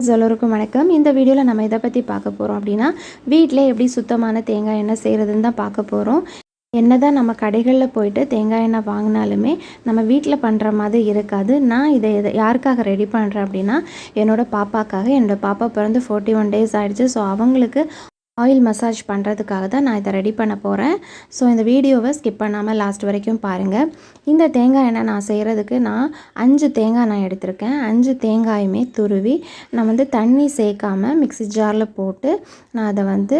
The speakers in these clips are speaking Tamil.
எல்லோருக்கும் வணக்கம். இந்த வீடியோவில் நம்ம இதை பற்றி பார்க்க போகிறோம் அப்படின்னா வீட்டிலே எப்படி சுத்தமான தேங்காய் எண்ணெய் செய்கிறதுன்னு தான் பார்க்க போகிறோம் என்ன தான் நம்ம கடைகளில் போயிட்டு தேங்காய் எண்ணெய் வாங்கினாலுமே நம்ம வீட்டில் பண்ணுற மாதிரி இருக்காது. நான் இதை எதை யாருக்காக ரெடி பண்ணுறேன் அப்படின்னா என்னோடய பாப்பாக்காக. என்னோடய பாப்பா பிறந்து ஃபோர்ட்டி ஒன் டேஸ் ஆகிடுச்சு ஸோ அவங்களுக்கு ஆயில் மசாஜ் பண்ணுறதுக்காக தான் நான் இதை ரெடி பண்ண போகிறேன் ஸோ இந்த வீடியோவை ஸ்கிப் பண்ணாமல் லாஸ்ட் வரைக்கும் பாருங்கள் இந்த தேங்காய் எண்ணெய் நான் செய்கிறதுக்கு நான் அஞ்சு தேங்காய் நான் எடுத்திருக்கேன். அஞ்சு தேங்காயுமே துருவி நான் வந்து தண்ணி சேர்க்காமல் மிக்சி ஜாரில் போட்டு நான் அதை வந்து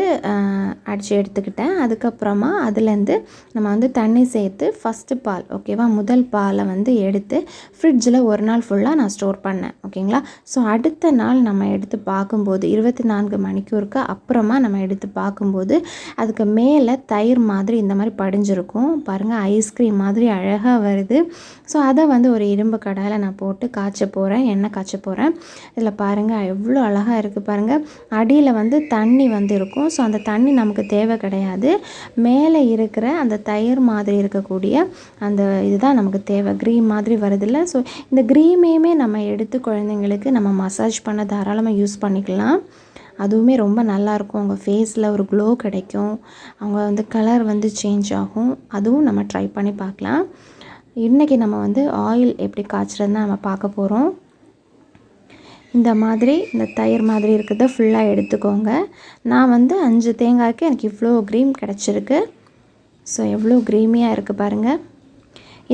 அடித்து எடுத்துக்கிட்டேன். அதுக்கப்புறமா அதுலேருந்து நம்ம வந்து தண்ணி சேர்த்து ஃபஸ்ட்டு பால் ஓகேவா முதல் பாலை வந்து எடுத்து ஃப்ரிட்ஜில் ஒரு நாள் ஃபுல்லாக நான் ஸ்டோர் பண்ணேன் ஓகேங்களா ஸோ அடுத்த நாள் நம்ம எடுத்து பார்க்கும்போது இருபத்தி நான்கு மணிக்கூருக்கு அப்புறமா நம்ம எடுத்து பார்க்கும்போது அதுக்கு மேலே தயிர் மாதிரி இந்த மாதிரி படிஞ்சிருக்கும். பாருங்கள் ஐஸ்கிரீம் மாதிரி அழகாக வருது. ஸோ அதை வந்து ஒரு இரும்பு கடாயில் நான் போட்டு காய்ச்ச போகிறேன் எண்ணெய் காய்ச்ச போகிறேன் இதில் பாருங்கள் எவ்வளோ அழகாக இருக்குது பாருங்கள் அடியில் வந்து தண்ணி வந்து இருக்கும். ஸோ அந்த தண்ணி நமக்கு தேவை கிடையாது. மேலே இருக்கிற அந்த தயிர் மாதிரி இருக்கக்கூடிய அந்த இதுதான் நமக்கு தேவை. க்ரீம் மாதிரி வருதில்ல. ஸோ இந்த க்ரீமையுமே நம்ம எடுத்து குழந்தைங்களுக்கு நம்ம மசாஜ் பண்ண தாராளமாக யூஸ் பண்ணிக்கலாம். அதுவுமே ரொம்ப நல்லாயிருக்கும் அவங்க ஃபேஸில் ஒரு க்ளோ கிடைக்கும். அவங்க வந்து கலர் வந்து சேஞ்ச் ஆகும். அதுவும் நம்ம ட்ரை பண்ணி பார்க்கலாம். இன்றைக்கி நம்ம வந்து ஆயில் எப்படி காய்ச்சறதுன்னு நம்ம பார்க்க போகிறோம் இந்த மாதிரி இந்த தயிர் மாதிரி இருக்கிறத ஃபுல்லாக எடுத்துக்கோங்க. நான் வந்து அஞ்சு தேங்காய்க்கு எனக்கு இவ்வளோ க்ரீம் கிடச்சிருக்கு. ஸோ எவ்வளோ க்ரீமியாக இருக்குது பாருங்கள்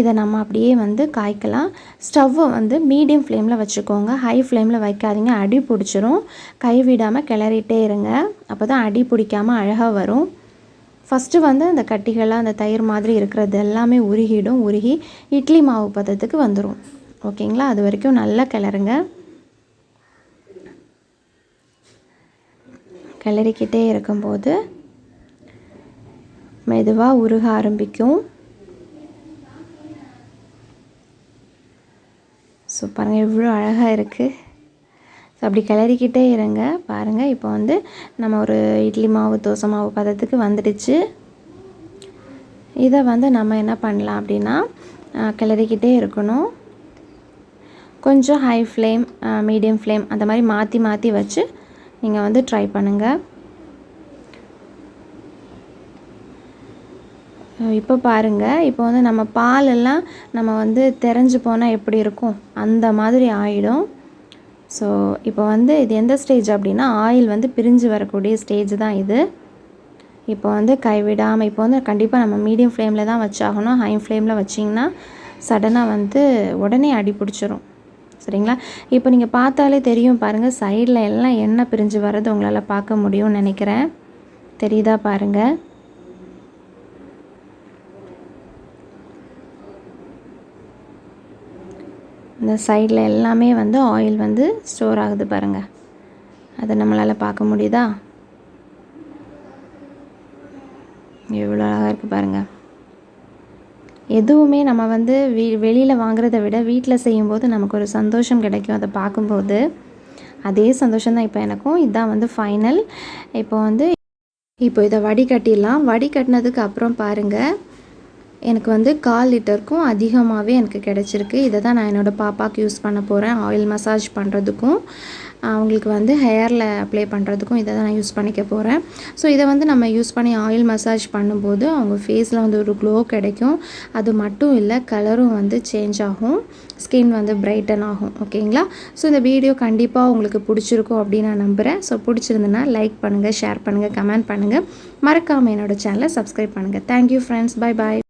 இதை நம்ம அப்படியே வந்து காய்க்கலாம். ஸ்டவ்வை வந்து மீடியம் ஃப்ளேமில் வச்சுக்கோங்க. ஹை ஃப்ளேமில் வைக்காதீங்க. அடி பிடிச்சிரும். கை விடாமல் கிளறிட்டே இருங்க. அப்போ தான் அடி பிடிக்காமல் அழகாக வரும். ஃபஸ்ட்டு வந்து அந்த கட்டிகளாக அந்த தயிர் மாதிரி இருக்கிறது எல்லாமே உருகிடும் உருகி இட்லி மாவு பதத்துக்கு வந்துடும் ஓகேங்களா? அது வரைக்கும் நல்லா கிளறுங்க. கிளறிக்கிட்டே இருக்கும்போது மெதுவாக உருக ஆரம்பிக்கும். ஸோ பாருங்கள் எவ்வளோ அழகாக இருக்குது ஸோ அப்படி கிளறிக்கிட்டே இருங்க. பாருங்கள் இப்போ வந்து நம்ம ஒரு இட்லி மாவு தோசை மாவு பதத்துக்கு வந்துடுச்சு. இதை வந்து நம்ம என்ன பண்ணலாம் அப்படின்னா கிளறிக்கிட்டே இருக்கணும். கொஞ்சம் ஹை ஃப்ளேம் மீடியம் ஃப்ளேம் அந்த மாதிரி மாற்றி மாற்றி வச்சு நீங்கள் வந்து ட்ரை பண்ணுங்கள் இப்போ பாருங்கள் இப்போ வந்து நம்ம பாலெல்லாம் நம்ம வந்து தெரிஞ்சு போனால் எப்படி இருக்கும்? அந்த மாதிரி ஆகிடும் ஸோ இப்போ வந்து இது எந்த ஸ்டேஜ் அப்படின்னா ஆயில் வந்து பிரிஞ்சு வரக்கூடிய ஸ்டேஜ் தான் இது. இப்போ வந்து கைவிடாமல் இப்போ வந்து கண்டிப்பாக நம்ம மீடியம் ஃப்ளேமில் தான் வச்சாகணும். ஹை ஃப்ளேமில் வச்சிங்கன்னா சடனாக வந்து உடனே அடி பிடிச்சிரும். சரிங்களா? இப்போ நீங்கள் பார்த்தாலே தெரியும் பாருங்கள் சைடில் எல்லாம் எண்ணெய் பிரிஞ்சு வர்றது உங்களால் பார்க்க முடியும்னு நினைக்கிறேன். தெரியுதா பாருங்கள் இந்த சைடில் எல்லாமே வந்து ஆயில் வந்து ஸ்டோர் ஆகுது பாருங்கள் அதை நம்மளால் பார்க்க முடியுதா? எவ்வளோ அழகாக இருக்குது பாருங்கள் எதுவுமே நம்ம வந்து வீ வெளியில் வாங்குறத விட வீட்டில் செய்யும்போது நமக்கு ஒரு சந்தோஷம் கிடைக்கும். அதை பார்க்கும்போது அதே சந்தோஷம் தான் இப்போ எனக்கும். இதுதான் வந்து ஃபைனல் இப்போ வந்து இப்போ இதை வடிகட்டிடலாம். வடிகட்டினதுக்கு அப்புறம் பாருங்கள் எனக்கு வந்து கால் லிட்டருக்கும் அதிகமாகவே எனக்கு கிடச்சிருக்கு. இதை தான் நான் என்னோடய பாப்பாவுக்கு யூஸ் பண்ண போகிறேன் ஆயில் மசாஜ் பண்ணுறதுக்கும் அவங்களுக்கு வந்து ஹேரில் அப்ளை பண்ணுறதுக்கும் இதை தான் நான் யூஸ் பண்ணிக்க போகிறேன் ஸோ இதை வந்து நம்ம யூஸ் பண்ணி ஆயில் மசாஜ் பண்ணும்போது அவங்க ஃபேஸில் வந்து ஒரு க்ளோ கிடைக்கும். அது மட்டும் இல்லை கலரும் வந்து சேஞ்ச் ஆகும். ஸ்கின் வந்து பிரைட்டன் ஆகும். ஓகேங்களா? ஸோ இந்த வீடியோ கண்டிப்பாக உங்களுக்கு பிடிச்சிருக்கும் அப்படின்னு நான் நம்புகிறேன் ஸோ பிடிச்சிருந்துன்னா லைக் பண்ணுங்கள் ஷேர் பண்ணுங்கள் கமெண்ட் பண்ணுங்கள் மறக்காமல் என்னோடய சேனலை சப்ஸ்கிரைப் பண்ணுங்கள் தேங்க்யூ ஃப்ரெண்ட்ஸ் பை பாய்